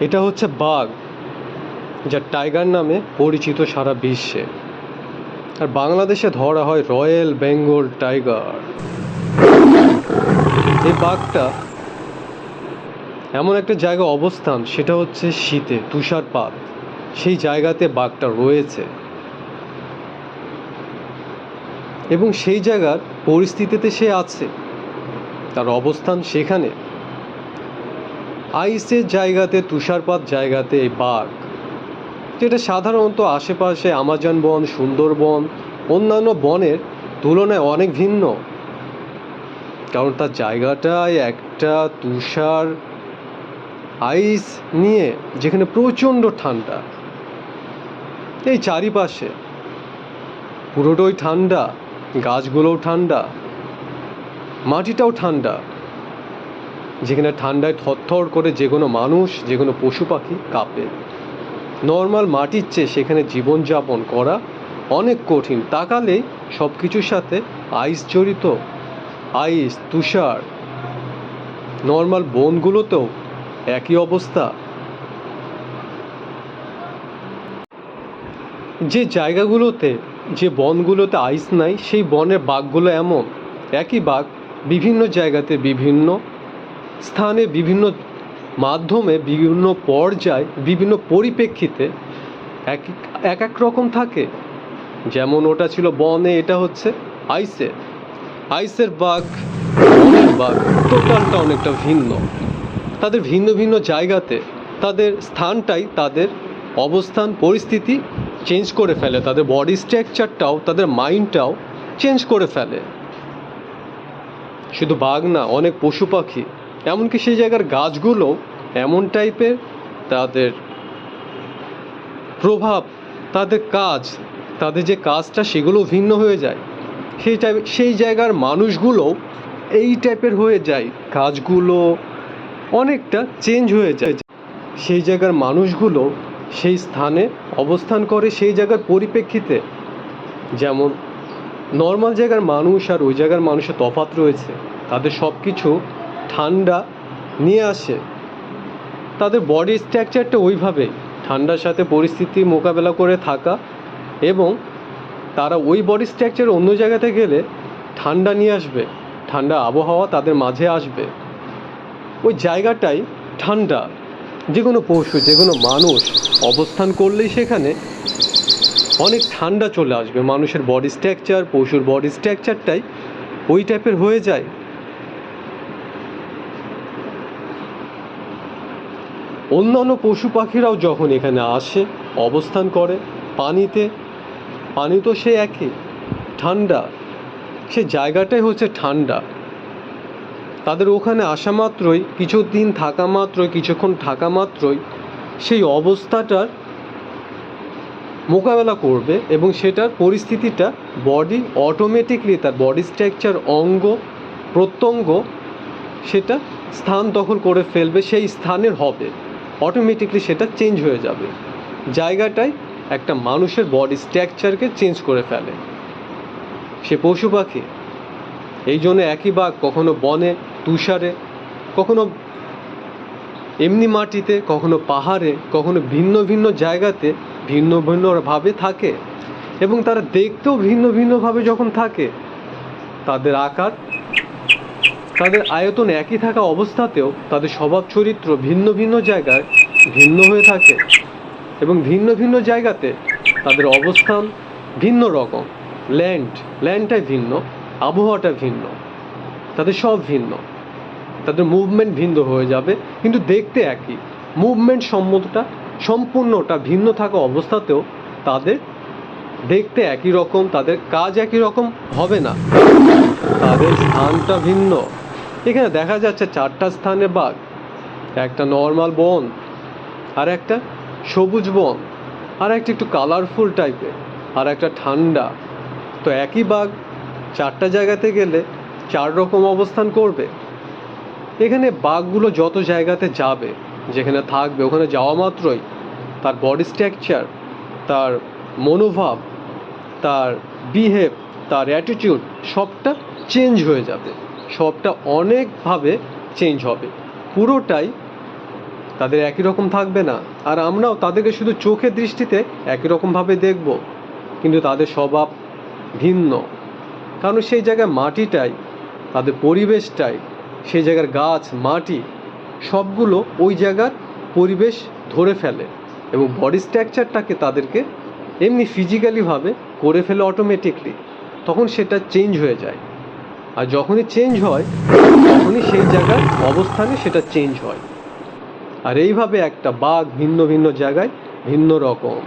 এটা হচ্ছে বাঘ, যা টাইগার নামে পরিচিত সারা বিশ্বে। আর বাংলাদেশে ধরা হয় রয়্যাল বেঙ্গল টাইগার। এই বাঘটা এমন একটা জায়গা অবস্থান, সেটা হচ্ছে শীতে তুষারপাত। সেই জায়গাতে বাঘটা রয়েছে। এবং সেই জায়গার পরিস্থিতিতে সে আছে। তার অবস্থান সেখানে। আইসের জায়গাতে, তুষারপাত জায়গাতে বাঘ যেটা সাধারণত আশেপাশে আমাজন বন সুন্দরবন অন্যান্য বনের তুলনায় অনেক ভিন্ন। কারণ তার জায়গাটায় একটা তুষার আইস নিয়ে যেখানে প্রচণ্ড ঠান্ডা। এই চারিপাশে পুরোটাই ঠান্ডা, গাছগুলোও ঠান্ডা, মাটিটাও ঠান্ডা। যেখানে ঠান্ডায় থরথর করে যে কোনো মানুষ, যে কোনো পশু পাখি কাঁপে। নর্মাল মাটির চেয়ে সেখানে জীবনযাপন করা অনেক কঠিন। তাকালে সব কিছুর সাথে আইস জড়িত। আইস, তুষার, নর্মাল বনগুলোতেও একই অবস্থা। যে জায়গাগুলোতে, যে বনগুলোতে আইস নাই, সেই বনের বাঘগুলো এমন। একই বাঘ, বিভিন্ন জায়গাতে বিভিন্ন স্থানে বিভিন্ন মাধ্যমে বিভিন্ন পর্যায়, বিভিন্ন পরিপ্রেক্ষিতে এক এক এক রকম থাকে। যেমন ওটা ছিল বনে, এটা হচ্ছে আইসে। আইসের বাঘ বাঘ, টোটালটা অনেকটা ভিন্ন। তাদের ভিন্ন ভিন্ন জায়গাতে তাদের স্থানটাই তাদের অবস্থান, পরিস্থিতি চেঞ্জ করে ফেলে। তাদের বডি স্ট্রাকচারটাও তাদের মাইন্ডটাও চেঞ্জ করে ফেলে। শুধু বাঘ না, অনেক পশু পাখি এমনকি সেই জায়গার গাছগুলো এমন টাইপের তাদের প্রভাব, তাদের কাজ, তাদের যে কাজটা সেগুলো ভিন্ন হয়ে যায়। সেই টাইপ, সেই জায়গার মানুষগুলো এই টাইপের হয়ে যায়। কাজগুলো অনেকটা চেঞ্জ হয়ে যায়। সেই জায়গার মানুষগুলো সেই স্থানে অবস্থান করে সেই জায়গার পরিপ্রেক্ষিতে। যেমন নর্মাল জায়গার মানুষ আর ওই জায়গার মানুষের তফাৎ রয়েছে। তাদের সব কিছু ঠান্ডা নিয়ে আসে। তাদের বডি স্ট্রাকচারটা ওইভাবেই ঠান্ডার সাথে পরিস্থিতি মোকাবেলা করে থাকা এবং তারা ওই বডি স্ট্রাকচার অন্য জায়গাতে গেলে ঠান্ডা নিয়ে আসবে, ঠান্ডা আবহাওয়া তাদের মাঝে আসবে। ওই জায়গাটাই ঠান্ডা। যে কোনো পশু, যে কোনো মানুষ অবস্থান করলেই সেখানে অনেক ঠান্ডা চলে আসবে। মানুষের বডি স্ট্রাকচার পশুর বডি স্ট্রাকচারটাই ওই টাইপের হয়ে যায়। অন্যান্য পশু পাখিরাও যখন এখানে আসে, অবস্থান করে পানিতে, পানি তো সে একই ঠান্ডা। সে জায়গাটাই হচ্ছে ঠান্ডা। তাদের ওখানে আসা মাত্রই কিছু দিন থাকা মাত্রই, কিছুক্ষণ থাকা মাত্রই সেই অবস্থাটার মোকাবেলা করবে এবং সেটার পরিস্থিতিটা বডি অটোমেটিকলি তার বডি স্ট্রাকচার অঙ্গ, প্রত্যঙ্গ সেটা স্থান দখল করে ফেলবে, সেই স্থানের হবে। অটোমেটিকলি সেটা চেঞ্জ হয়ে যাবে। জায়গাটায় একটা মানুষের বডি স্ট্রাকচারকে চেঞ্জ করে ফেলে। সে পশু পাখি। এই জন্য একই বাঘ কখনো বনে, তুষারে, কখনো এমনি মাটিতে, কখনো পাহাড়ে, কখনো ভিন্ন ভিন্ন জায়গাতে ভিন্ন ভিন্নভাবে থাকে এবং তারা দেখতেও ভিন্ন ভিন্নভাবে যখন থাকে, তাদের আকার তাদের আয়তন একই থাকা অবস্থাতেও তাদের স্বভাব চরিত্র ভিন্ন ভিন্ন জায়গায় ভিন্ন হয়ে থাকে এবং ভিন্ন ভিন্ন জায়গাতে তাদের অবস্থান ভিন্ন রকম। ল্যান্ড ল্যান্ডটাই ভিন্ন, আবহাওয়াটা ভিন্ন, তাদের সব ভিন্ন। তাদের মুভমেন্ট ভিন্ন হয়ে যাবে, কিন্তু দেখতে একই। মুভমেন্ট সম্মতটা, সম্পূর্ণটা ভিন্ন থাকা অবস্থাতেও তাদের দেখতে একই রকম, তাদের কাজ একই রকম, হবে না। তাদের স্থানটা ভিন্ন। এখানে দেখা যাচ্ছে চারটা স্থানে বাঘ, একটা নর্মাল বন, আর একটা সবুজ বন, আর একটা একটু কালারফুল টাইপের আর একটা ঠান্ডা। তো একই বাঘ চারটা জায়গাতে গেলে চার রকম অবস্থান করবে। এখানে বাঘগুলো যত জায়গাতে যাবে, যেখানে থাকবে, ওখানে যাওয়া মাত্রই তার বডি স্ট্রাকচার তার মনোভাব, তার বিহেভ তার অ্যাটিটিউড সবটা চেঞ্জ হয়ে যাবে। সবটা অনেকভাবে চেঞ্জ হবে। পুরোটাই তাদের একই রকম থাকবে না। আর আমরাও তাদেরকে শুধু চোখের দৃষ্টিতে একই রকমভাবে দেখব। কিন্তু তাদের স্বভাব ভিন্ন। কারণ সেই জায়গায় মাটিটাই, তাদের পরিবেশটাই, সেই জায়গার গাছ, মাটি, সবগুলো ওই জায়গার পরিবেশ ধরে ফেলে। এবং বডি স্ট্রাকচারটাকে তাদেরকে এমনি ফিজিক্যালিভাবে করে ফেলে অটোমেটিকলি তখন সেটা চেঞ্জ হয়ে যায়। আর যখনই চেঞ্জ হয়, তখনই সেই জায়গার অবস্থানে সেটা চেঞ্জ হয়। আর এইভাবে একটা বাঘ ভিন্ন ভিন্ন জায়গায় ভিন্ন রকম।